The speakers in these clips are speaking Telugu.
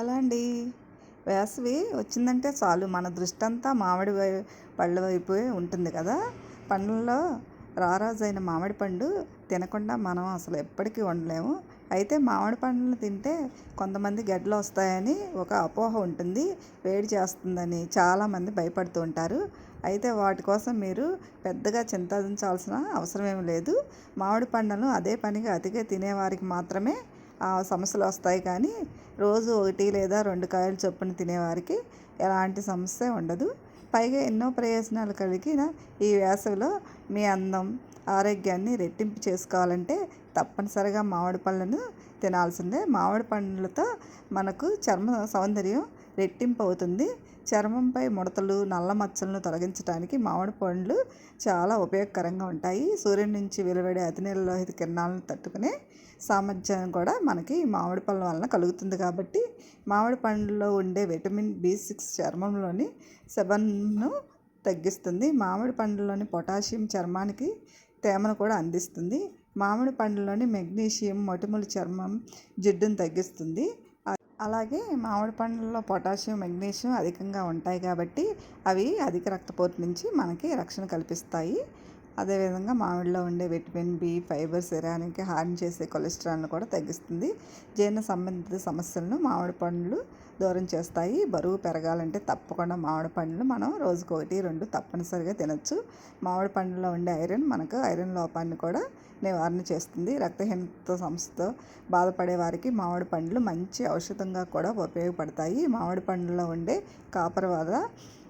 హలో అండి వేసవి వచ్చిందంటే చాలు. మన దృష్టి అంతా మామిడి పళ్ళ వైపు ఉంటుంది కదా. పండ్లలో రారాజైన మామిడి పండు తినకుండా మనం అసలు ఎప్పటికీ ఉండలేము అయితే మామిడి పండ్లు తింటే కొంతమంది గడ్డలు వస్తాయని ఒక అపోహ ఉంటుంది. వేడి చేస్తుందని చాలామంది భయపడుతూ ఉంటారు. అయితే వాటి కోసం మీరు పెద్దగా చింతించాల్సిన అవసరం ఏమీ లేదు. మామిడి పండ్లను అదే పనిగా అతిగా తినేవారికి మాత్రమే సమస్యలు వస్తాయి కానీ రోజు ఒకటి లేదా రెండు కాయలు చొప్పున తినేవారికి ఎలాంటి సమస్య ఉండదు. పైగా ఎన్నో ప్రయోజనాలు కలిగిన ఈ వేసవిలో మీ అందం ఆరోగ్యాన్ని రెట్టింపు చేసుకోవాలంటే తప్పనిసరిగా మామిడి పళ్ళను తినాల్సిందే. మామిడి పండ్లతో మనకు చర్మ సౌందర్యం రెట్టింపు అవుతుంది చర్మంపై ముడతలు నల్ల మచ్చలను తొలగించడానికి మామిడి పండ్లు చాలా ఉపయోగకరంగా ఉంటాయి. సూర్యుడి నుంచి వెలువడే అతినీల లోహిత కిరణాలను తట్టుకునే సామర్థ్యం కూడా మనకి మామిడి పళ్ళ వలన కలుగుతుంది కాబట్టి మామిడి పండ్లలో ఉండే విటమిన్ బి సిక్స్ చర్మంలోని సెబన్ను తగ్గిస్తుంది. మామిడి పండ్లలోని పొటాషియం చర్మానికి తేమను కూడా అందిస్తుంది. మామిడి పండులోని మెగ్నీషియం మొటిమల చర్మం జిడ్డును తగ్గిస్తుంది. అలాగే మామిడి పండ్లలో పొటాషియం మెగ్నీషియం అధికంగా ఉంటాయి కాబట్టి అవి అధిక రక్తపోటు నుంచి మనకి రక్షణ కల్పిస్తాయి. అదేవిధంగా మామిడిలో ఉండే విటమిన్ బి ఫైబర్ శరీరానికి హాని చేసే కొలెస్ట్రాల్ను కూడా తగ్గిస్తుంది. జీర్ణ సంబంధిత సమస్యలను మామిడి పండ్లు దూరం చేస్తాయి. బరువు పెరగాలంటే తప్పకుండా మామిడి పండ్లు మనం రోజుకు ఒకటి రెండు తప్పనిసరిగా తినొచ్చు. మామిడి పండ్లలో ఉండే ఐరన్ మనకు ఐరన్ లోపాన్ని కూడా నివారణ చేస్తుంది. రక్తహీనత సమస్యతో బాధపడే వారికి మామిడి పండ్లు మంచి ఔషధంగా కూడా ఉపయోగపడతాయి. మామిడి పండ్లలో ఉండే కాపర్ వల్ల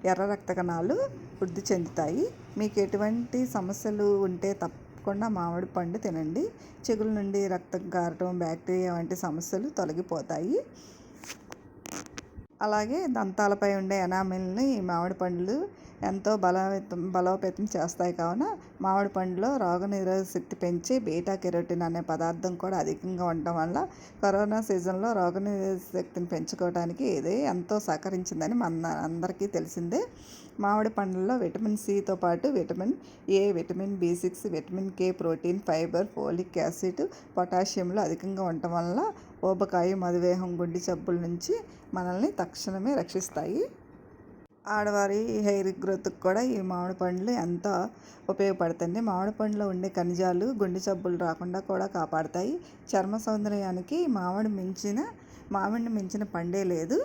ఎర్ర రక్త కణాలు వృద్ధి చెందుతాయి. మీకు ఎటువంటి సమస్యలు ఉంటే తప్పకుండా మామిడి పండు తినండి. చిగుల నుండి రక్తం కారటం బ్యాక్టీరియా వంటి సమస్యలు తొలగిపోతాయి. అలాగే దంతాలపై ఉండే ఎనామిల్ని ఈ మామిడి పండ్లు ఎంతో బలోపేతం బలోపేతం చేస్తాయి. కావున మామిడి పండులో రోగనిరోధక శక్తి పెంచి బీటా కెరోటిన్ అనే పదార్థం కూడా అధికంగా ఉండటం వల్ల కరోనా సీజన్లో రోగనిరోధక శక్తిని పెంచుకోవడానికి ఇది ఎంతో సహకరించిందని మన అందరికీ తెలిసిందే. మామిడి పండ్లలో విటమిన్ సితో పాటు vitamin A vitamin B six vitamin K protein fibre folic acid పొటాషియంలు అధికంగా ఉండటం వల్ల ఊబకాయం మధుమేహం గుండె జబ్బుల నుంచి మనల్ని తక్షణమే రక్షిస్తాయి. ఆడవారి హెయిర్ గ్రోత్కి కూడా ఈ మామిడి పండ్లు ఎంతో ఉపయోగపడుతుంది మామిడి పండులో ఉండే ఖనిజాలు గుండె జబ్బులు రాకుండా కూడా కాపాడతాయి. చర్మ సౌందర్యానికి మామిడి మించిన మామిడిని మించిన పండే లేదు.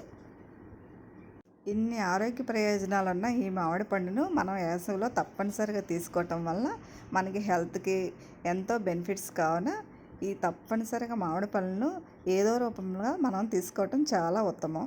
ఇన్ని ఆరోగ్య ప్రయోజనాలున్న ఈ మామిడి పండును మనం వేసవిలో తప్పనిసరిగా తీసుకోవటం వల్ల మనకి హెల్త్కి ఎంతో బెనిఫిట్స్ కావున ఈ తప్పనిసరిగా మామిడి పళ్ళను ఏదో రూపంలో మనం తీసుకోవటం చాలా ఉత్తమం.